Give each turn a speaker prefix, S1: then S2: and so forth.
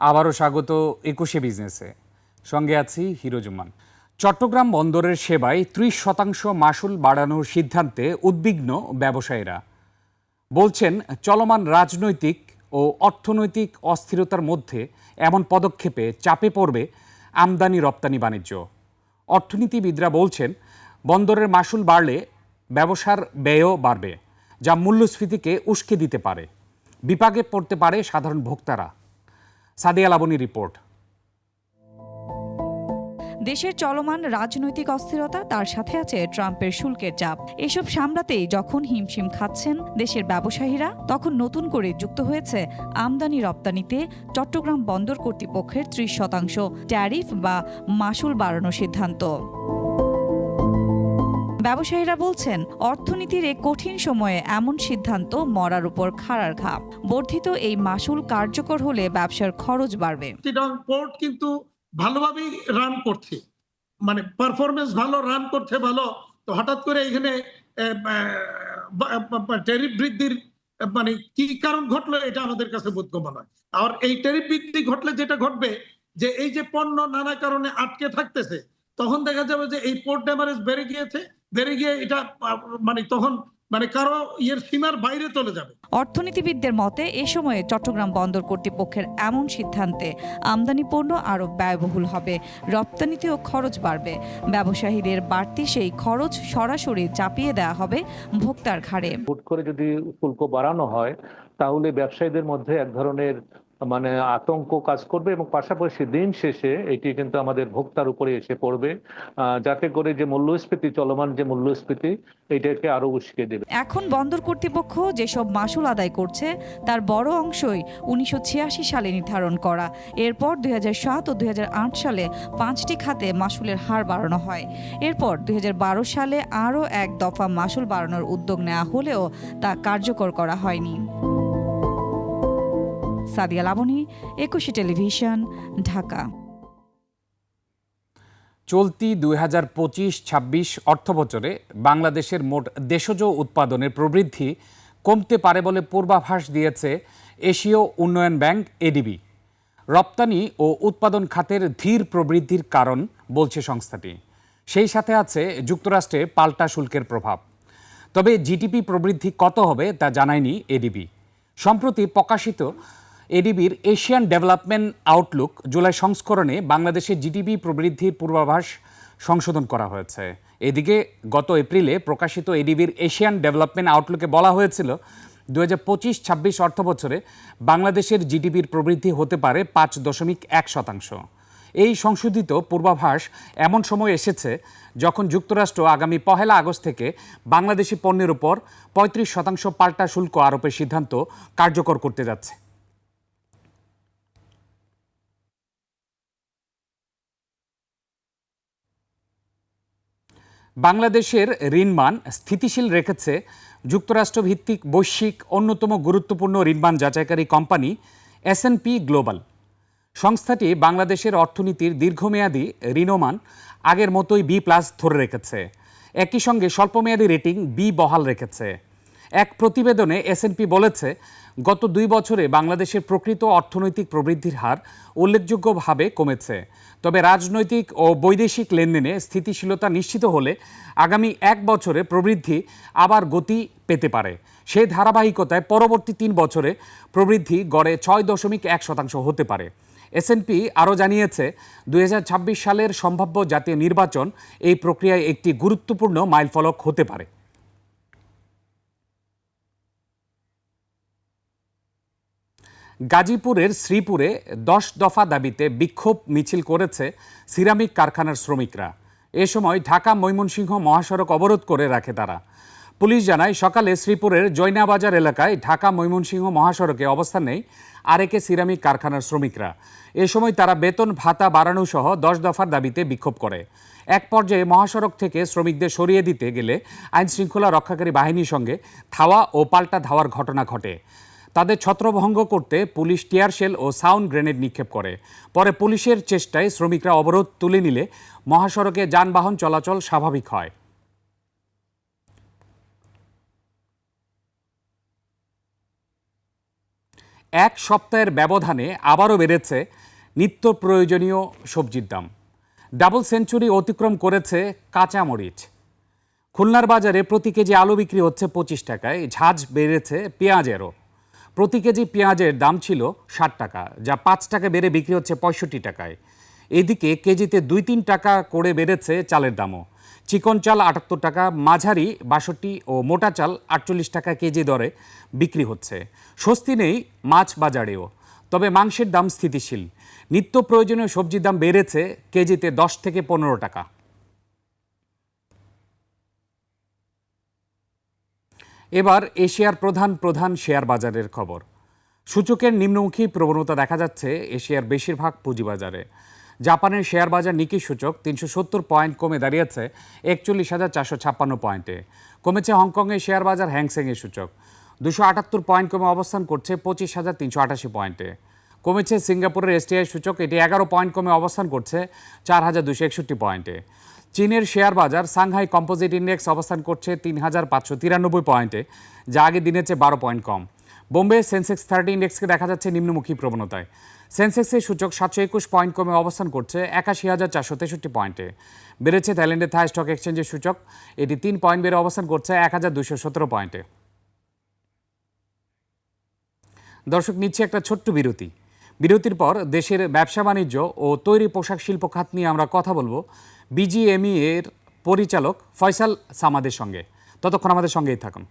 S1: আবারও স্বাগত একুশে বিজনেসে। সঙ্গে আছি হিরোজুমান চট্টগ্রাম বন্দরের সেবায় ত্রিশ শতাংশ মাসুল বাড়ানোর সিদ্ধান্তে উদ্বিগ্ন ব্যবসায়ীরা। বলছেন, চলমান রাজনৈতিক ও অর্থনৈতিক অস্থিরতার মধ্যে এমন পদক্ষেপে চাপে পড়বে আমদানি রপ্তানি বাণিজ্য। অর্থনীতিবিদরা বলছেন, বন্দরের মাসুল বাড়লে ব্যবসার ব্যয়ও বাড়বে, যা মূল্যস্ফীতিকে উস্কে দিতে পারে। বিপাকে পড়তে পারে সাধারণ ভোক্তারা। সাদিয়া লাবনী রিপোর্ট।
S2: দেশের চলমান রাজনৈতিক অস্থিরতা, তার সাথে আছে ট্রাম্পের শুল্কের চাপ। এসব সামলাতেই যখন হিমশিম খাচ্ছেন দেশের ব্যবসায়ীরা, তখন নতুন করে যুক্ত হয়েছে আমদানি রপ্তানিতে চট্টগ্রাম বন্দর কর্তৃপক্ষের ত্রিশ শতাংশ, ট্যারিফ বা মাসুল বাড়ানোর সিদ্ধান্ত। ব্যবসায়ীরা বলছেন, অর্থনীতির এই কঠিন সময়ে এমন সিদ্ধান্ত মরার উপর খাড়ার ঘাম বর্ধিত এই মাসুল কার্যকর হলে ব্যবসার খরচ বাড়বে।
S3: পোর্ট কিন্তু ভালোভাবেই রান করছে। মানে পারফরমেন্স ভালো রান করছে ভালো। তো হঠাৎ করে এখানে ট্যারিফ বৃদ্ধির মানে কি কারণ ঘটলো এটা আমাদের কাছে বোধগম্য নয়। আর এই ট্যারিফ বৃদ্ধি ঘটলে যেটা ঘটবে, যে এই যে পণ্য নানা কারণে আটকে থাকতেছে, তখন দেখা যাবে যে এই পোর্ট ড্যামারেজ বেড়ে গিয়েছে। বেড়ে গিয়ে এটা মানে তখন মানে কারও ইয়ের সীমার বাইরে চলে যাবে।
S2: অর্থনীতিবিদদের মতে এ সময়ে চট্টগ্রাম বন্দর কর্তৃপক্ষের এমন সিদ্ধান্তে আমদানি পণ্য আরও ব্যয়বহুল হবে রপ্তানিতেও খরচ বাড়বে। ব্যবসায়ীদের বাড়তি সেই খরচ সরাসরি চাপিয়ে দেওয়া হবে ভোক্তার ঘাড়ে।
S4: হুট করে যদি শুল্ক বাড়ানো হয় তাহলে ব্যবসায়ীদের মধ্যে এক ধরনের মানে আতঙ্ক কাজ করবে এবং পাশাপাশি দিন শেষে এটি কিন্তু আমাদের ভোক্তার উপরে এসে পড়বে যাতে করে যে মূল্যস্ফীতি, চলমান যে মূল্যস্ফীতি, এটাকে আরও উস্কে দেবে।
S2: এখন বন্দর কর্তৃপক্ষ যেসব মাসুল আদায় করছে, তার বড় অংশই উনিশশো ছিয়াশি সালে নির্ধারণ করা। এরপর দুই হাজার সাত ও দুই হাজার আট সালে পাঁচটি খাতে মাসুলের হার বাড়ানো হয়। এরপর দুই হাজার বারো সালে আরও এক দফা মাসুল বাড়ানোর উদ্যোগ নেওয়া হলেও তা কার্যকর করা হয়নি। সাদিয়া লাবনী, একুশে টেলিভিশন, ঢাকা।
S1: চলতি দুই হাজার পঁচিশ ছাব্বিশ অর্থবছরে বাংলাদেশের মোট দেশজ উৎপাদনের প্রবৃদ্ধি কমতে পারে বলে পূর্বাভাস দিয়েছে এশীয় উন্নয়ন ব্যাংক, এডিবি। রপ্তানি ও উৎপাদন খাতের ধীর প্রবৃদ্ধির কারণ বলছে সংস্থাটি। সেই সাথে আছে যুক্তরাষ্ট্রে পাল্টা শুল্কের প্রভাব। তবে জিডিপি প্রবৃদ্ধি কত হবে তা জানায়নি এডিবি। সম্প্রতি প্রকাশিত এডিবির এশিয়ান ডেভেলপমেন্ট আউটলুক জুলাই সংস্করণে বাংলাদেশের জিডিপি প্রবৃদ্ধির পূর্বাভাস সংশোধন করা হয়েছে। এদিকে গত এপ্রিলে প্রকাশিত এডিবির এশিয়ান ডেভেলপমেন্ট আউটলুকে বলা হয়েছিল দু হাজার পঁচিশ ছাব্বিশ অর্থ বছরে বাংলাদেশের জিডিপির প্রবৃদ্ধি হতে পারে পাঁচ দশমিক এক শতাংশ। এই সংশোধিত পূর্বাভাস এমন সময় এসেছে যখন যুক্তরাষ্ট্র আগামী পহেলা আগস্ট থেকে বাংলাদেশি পণ্যের উপর পঁয়ত্রিশ শতাংশ পাল্টা শুল্ক আরোপের সিদ্ধান্ত কার্যকর করতে যাচ্ছে। বাংলাদেশের ঋণমান স্থিতিশীল রেখেছে যুক্তরাষ্ট্র ভিত্তিক বৈশ্বিক অন্যতম গুরুত্বপূর্ণ ঋণমান যাচাইকারী company S and P global সংস্থাটি বাংলাদেশের অর্থনীতির দীর্ঘমেয়াদী ঋণমান আগের মতোই বি প্লাস ধরে রেখেছে। একই সঙ্গে স্বল্পমেয়াদী রেটিং বি বহাল রেখেছে। এক প্রতিবেদনে এসএনপি বলেছে, গত দুই বছরে বাংলাদেশের প্রকৃত অর্থনৈতিক প্রবৃদ্ধির হার উল্লেখযোগ্যভাবে কমেছে। তবে রাজনৈতিক ও বৈদেশিক লেনদেনে স্থিতিশীলতা নিশ্চিত হলে আগামী এক বছরে প্রবৃদ্ধি আবার গতি পেতে পারে। সেই ধারাবাহিকতায় পরবর্তী তিন বছরে প্রবৃদ্ধি গড়ে ছয় দশমিক এক শতাংশ হতে পারে। এসএনপি আরও জানিয়েছে দু হাজার ছাব্বিশ সালের সম্ভাব্য জাতীয় নির্বাচন এই প্রক্রিয়ায় একটি গুরুত্বপূর্ণ মাইলফলক হতে পারে। গাজীপুরের শ্রীপুরে দশ দফা দাবিতে বিক্ষোভ মিছিল করেছে সিরামিক কারখানার শ্রমিকরা। এ সময় ঢাকা ময়মনসিংহ মহাসড়ক অবরোধ করে রাখে তারা। পুলিশ জানায়, সকালে শ্রীপুরের জৈনাবাজার এলাকায় ঢাকা ময়মনসিংহ মহাসড়কে অবস্থান নেই আরেকে সিরামিক কারখানার শ্রমিকরা। এ সময় তারা বেতন, ভাতা বাড়ানো সহ দশ দফার দাবিতে বিক্ষোভ করে। এক পর্যায়ে মহাসড়ক থেকে শ্রমিকদের সরিয়ে দিতে গেলে আইন শৃঙ্খলা রক্ষাকারী বাহিনীর সঙ্গে ধাওয়া ও পাল্টা ধাওয়ার ঘটনা ঘটে। তাদের ছত্রভঙ্গ করতে পুলিশ টিয়ারশেল ও সাউন্ড গ্রেনেড নিক্ষেপ করে। পরে পুলিশের চেষ্টায় শ্রমিকরা অবরোধ তুলে নিলে মহাসড়কে যানবাহন চলাচল স্বাভাবিক হয়। এক সপ্তাহের ব্যবধানে আবারও বেড়েছে নিত্য প্রয়োজনীয় সবজির দাম। ডাবল সেঞ্চুরি অতিক্রম করেছে কাঁচামরিচ। খুলনার বাজারে প্রতি কেজি আলু বিক্রি হচ্ছে পঁচিশ টাকায়, ঝাঁজ বেড়েছে পেঁয়াজেরও। প্রতি কেজি পেঁয়াজের দাম ছিল ষাট টাকা, যা পাঁচ টাকা বেড়ে বিক্রি হচ্ছে পঁয়ষট্টি টাকায়। এদিকে কেজিতে দুই তিন টাকা করে বেড়েছে চালের দামও। চিকন চাল আটাত্তর টাকা, মাঝারি বাষট্টি ও মোটা চাল আটচল্লিশ টাকা কেজি দরে বিক্রি হচ্ছে। স্বস্তি নেই মাছ বাজারেও, তবে মাংসের দাম স্থিতিশীল। নিত্য প্রয়োজনীয় সবজির দাম বেড়েছে কেজিতে দশ থেকে পনেরো টাকা। এবার এশিয়ার প্রধান প্রধান শেয়ার বাজারের খবর। সূচকের নিম্নমুখী প্রবণতা দেখা যাচ্ছে এশিয়ার বেশিরভাগ পুঁজিবাজারে। জাপানের শেয়ার বাজার নিকি সূচক তিনশো সত্তর পয়েন্ট কমে দাঁড়িয়েছে একচল্লিশ হাজার চারশো ছাপ্পান্ন পয়েন্টে। কমেছে হংকংয়ের শেয়ার বাজার হ্যাংসেংয়ের সূচক। দুশো আটাত্তর পয়েন্ট কমে অবস্থান করছে পঁচিশ হাজার তিনশো আটাশি পয়েন্টে। কমেছে সিঙ্গাপুরের এসটিআই সূচক এটি এগারো পয়েন্ট কমে অবস্থান করছে চার হাজার দুশো একষট্টি পয়েন্টে। চীনের শেয়ার বাজার সাংহাই কম্পোজিট ইন্ডেক্স অবস্থান করছে তিন হাজার পাঁচশো তিরানব্বই পয়েন্টে, যা আগের দিনের চেয়ে বারো পয়েন্ট কম। বোম্বে সেন্সেক্স থার্টি ইন্ডেক্সকে দেখা যাচ্ছে নিম্নমুখী প্রবণতায়। সেন্সেক্সের সূচক সাতশো একুশ পয়েন্ট কমে অবস্থান করছে একাশি হাজার চারশো তেষট্টি পয়েন্টে। বেড়েছে থাইল্যান্ডের থাই স্টক এক্সচেঞ্জের সূচক, এটি তিন পয়েন্ট বেড়ে অবস্থান করছে এক হাজার দুশো সতেরো পয়েন্টে। দর্শক, নিচ্ছে একটা ছোট্ট বিরতি। বিরতির পর দেশের ব্যবসা বাণিজ্য ও তৈরি পোশাক শিল্প খাত নিয়ে আমরা কথা বলব বিজিএমই এর পরিচালক ফয়সাল সামাদের সঙ্গে। ততক্ষণ আমাদের সঙ্গেই থাকুন।